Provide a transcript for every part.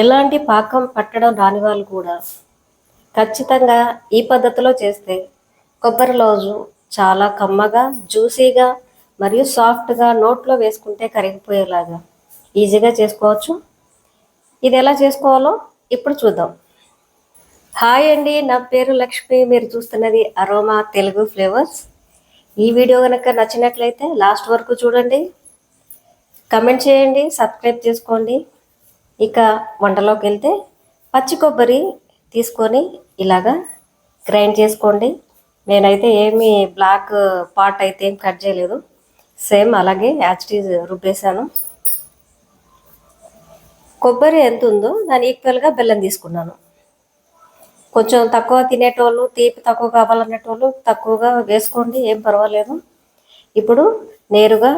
ఎలాంటి పాకం పట్టడం రాని వాళ్ళు కూడా ఖచ్చితంగా ఈ పద్ధతిలో చేస్తే కొబ్బరి లోజు చాలా కమ్మగా జ్యూసీగా మరియు సాఫ్ట్గా నోట్లో వేసుకుంటే కరిగిపోయేలాగా ఈజీగా చేసుకోవచ్చు. ఇది ఎలా చేసుకోవాలో ఇప్పుడు చూద్దాం. హాయ్ అండి నా పేరు లక్ష్మి. మీరు చూస్తున్నది అరోమా తెలుగు ఫ్లేవర్స్. ఈ వీడియో కనుక నచ్చినట్లయితే లాస్ట్ వరకు చూడండి. కమెంట్ చేయండి సబ్స్క్రైబ్ చేసుకోండి. ఇక వంటలోకి వెళ్తే పచ్చి కొబ్బరి తీసుకొని ఇలాగా గ్రైండ్ చేసుకోండి. నేనైతే ఏమి బ్లాక్ పార్ట్ అయితే ఏం కట్ చేయలేదు. సేమ్ అలాగే యాచిటీజ్ రుబ్బేశాను. కొబ్బరి ఎంత ఉందో దాని ఈక్వల్గా బెల్లం తీసుకున్నాను. కొంచెం తక్కువ తినేటోళ్ళు తీపి తక్కువ కావాలనేటోళ్ళు తక్కువగా వేసుకోండి ఏం పర్వాలేదు. ఇప్పుడు నేరుగా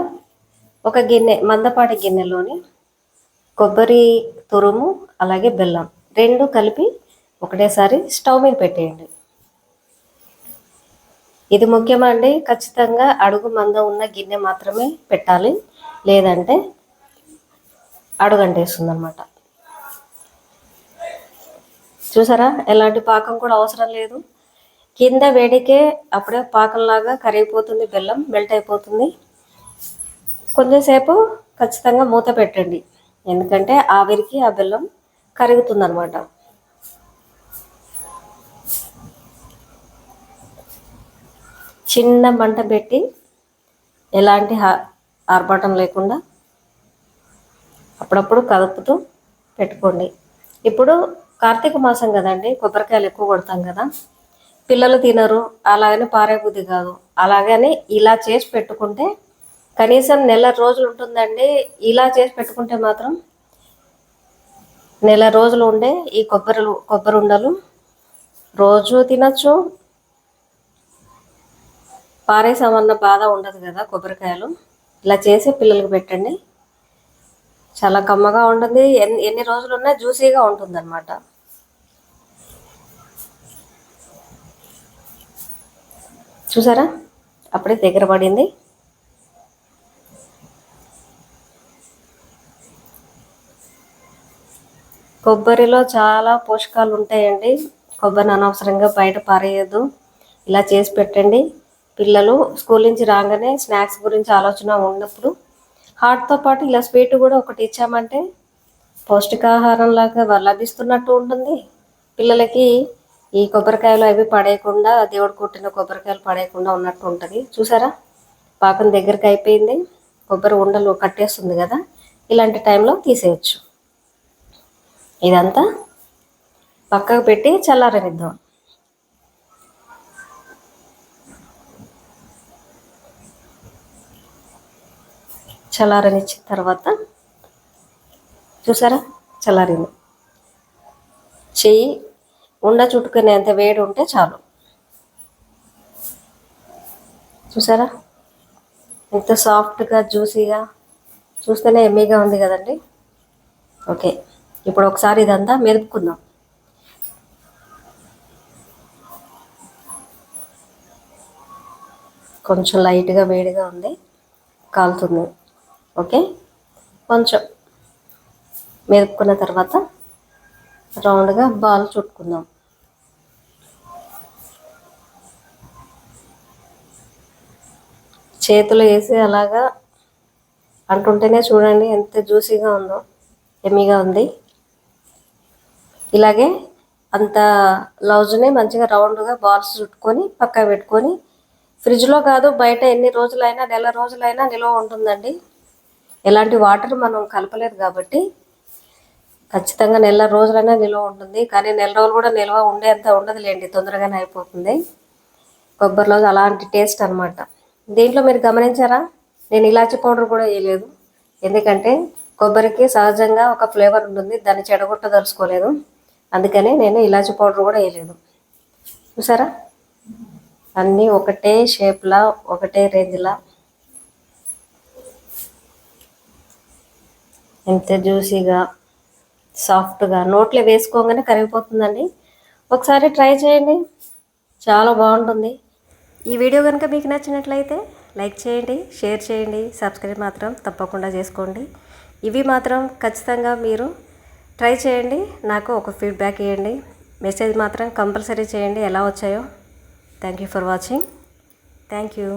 ఒక గిన్నె మందపాటి గిన్నెలోని కొబ్బరి తురుము అలాగే బెల్లం. రెండు కలిపి ఒకటేసారి స్టవ్ మీద పెట్టేయండి. ఇది ముఖ్యమండి ఖచ్చితంగా అడుగు మంద ఉన్న గిన్నె మాత్రమే పెట్టాలి. లేదంటే అడుగంటేస్తుంది అనమాట చూసారా? ఎలాంటి పాకం కూడా అవసరం లేదు. కింద వేడికే అప్పుడే పాకంలాగా కరిగిపోతుంది బెల్లం మెల్ట్ అయిపోతుంది. కొంచెంసేపు ఖచ్చితంగా మూత పెట్టండి. ఎందుకంటే ఆవిరికి ఆ బెల్లం కరుగుతుంది అనమాట చిన్న మంట పెట్టి ఎలాంటి ఆర్భాటం లేకుండా అప్పుడప్పుడు కదుపుతూ పెట్టుకోండి. ఇప్పుడు కార్తీక మాసం కదండి కొబ్బరికాయలు ఎక్కువ కొడతాం కదా. పిల్లలు తినరు అలాగని పారే బుద్ధి కాదు. అలాగని ఇలా చేసి పెట్టుకుంటే కనీసం నెల రోజులు ఉంటుందండి. ఇలా చేసి పెట్టుకుంటే మాత్రం నెల రోజులు ఉండే ఈ కొబ్బరి కొబ్బరి ఉండలు రోజు తినచ్చు. పారేసామన్న బాధ ఉండదు కదా కొబ్బరికాయలు. ఇలా చేసి పిల్లలకు పెట్టండి. చాలా కమ్మగా ఉంటుంది. ఎన్ని ఎన్ని రోజులు ఉన్నా జ్యూసీగా ఉంటుంది అనమాట చూసారా? అప్పుడే దగ్గర పడింది. కొబ్బరిలో చాలా పోషకాలు ఉంటాయండి. కొబ్బరిని అనవసరంగా బయట పారేయద్దు. ఇలా చేసి పెట్టండి. పిల్లలు స్కూల్ నుంచి రాగానే స్నాక్స్ గురించి ఆలోచన ఉన్నప్పుడు హాట్తో పాటు ఇలా స్వీట్ కూడా ఒకటి ఇచ్చామంటే పౌష్టికాహారం లాగా లభిస్తున్నట్టు ఉంటుంది. పిల్లలకి ఈ కొబ్బరికాయలు అవి పడేయకుండా దేవుడు కుట్టిన కొబ్బరికాయలు పడేయకుండా ఉన్నట్టు ఉంటుంది. చూసారా? పాకం దగ్గరికి అయిపోయింది. కొబ్బరి ఉండలు కట్టేస్తుంది కదా? ఇలాంటి టైంలో తీసేయచ్చు. ఇదంతా పక్కకు పెట్టి చల్లారనిద్దాం. చల్లారనిచ్చిన తర్వాత చూసారా? చల్లారింది. చెయ్యి ఉండ చుట్టుకునేంత వేడి ఉంటే చాలు. చూసారా? ఎంత సాఫ్ట్గా జ్యూసీగా చూస్తేనే ఎమ్మీగా ఉంది కదండి. ఓకే. ఇప్పుడు ఒకసారి ఇదంతా మెదుపుకుందాం. కొంచెం లైట్గా వేడిగా ఉంది. కాలుతుంది. ఓకే? కొంచెం మెదుపుకున్న తర్వాత రౌండ్గా బాల్ చుట్టుకుందాం. చేతులు వేసి అలాగా అంటుంటేనే చూడండి ఎంత జ్యూసీగా ఉందో ఎమ్మిగా ఉంది. ఇలాగే అంత లౌజ్ని మంచిగా రౌండ్గా బాల్స్ చుట్టుకొని పక్క పెట్టుకొని ఫ్రిడ్జ్లో కాదు బయట ఎన్ని రోజులైనా నెల రోజులైనా నిల్వ ఉంటుందండి. ఎలాంటి వాటర్ మనం కలపలేదు కాబట్టి ఖచ్చితంగా నెల రోజులైనా నిల్వ ఉంటుంది. కానీ నెల రోజులు కూడా నిల్వ ఉండేంత ఉండదులేండి తొందరగానే అయిపోతుంది. కొబ్బరిలో అలాంటి టేస్ట్ అనమాట దీంట్లో మీరు గమనించారా? నేను ఇలాచి పౌడర్ కూడా వేయలేదు. ఎందుకంటే కొబ్బరికి సహజంగా ఒక ఫ్లేవర్ ఉంటుంది దాన్ని చెడగొట్టదలుచుకోలేదు. అందుకనే నేను ఇలాచి పౌడర్ కూడా వేయలేదు. చూసారా? అన్నీ ఒకటే షేప్లా ఒకటే రేంజ్లా. ఎంత జ్యూసీగా సాఫ్ట్గా. నోట్లో వేసుకోగానే కరిగిపోతుందండి. ఒకసారి ట్రై చేయండి. చాలా బాగుంటుంది. ఈ వీడియో కనుక మీకు నచ్చినట్లయితే లైక్ చేయండి షేర్ చేయండి సబ్స్క్రైబ్ మాత్రం తప్పకుండా చేసుకోండి. ఇవి మాత్రం ఖచ్చితంగా మీరు ట్రై చేయండి నాకు ఒక ఫీడ్బ్యాక్ ఇవ్వండి. మెసేజ్ మాత్రం కంపల్సరీ చేయండి ఎలా వచ్చాయో. Thank you for watching thank you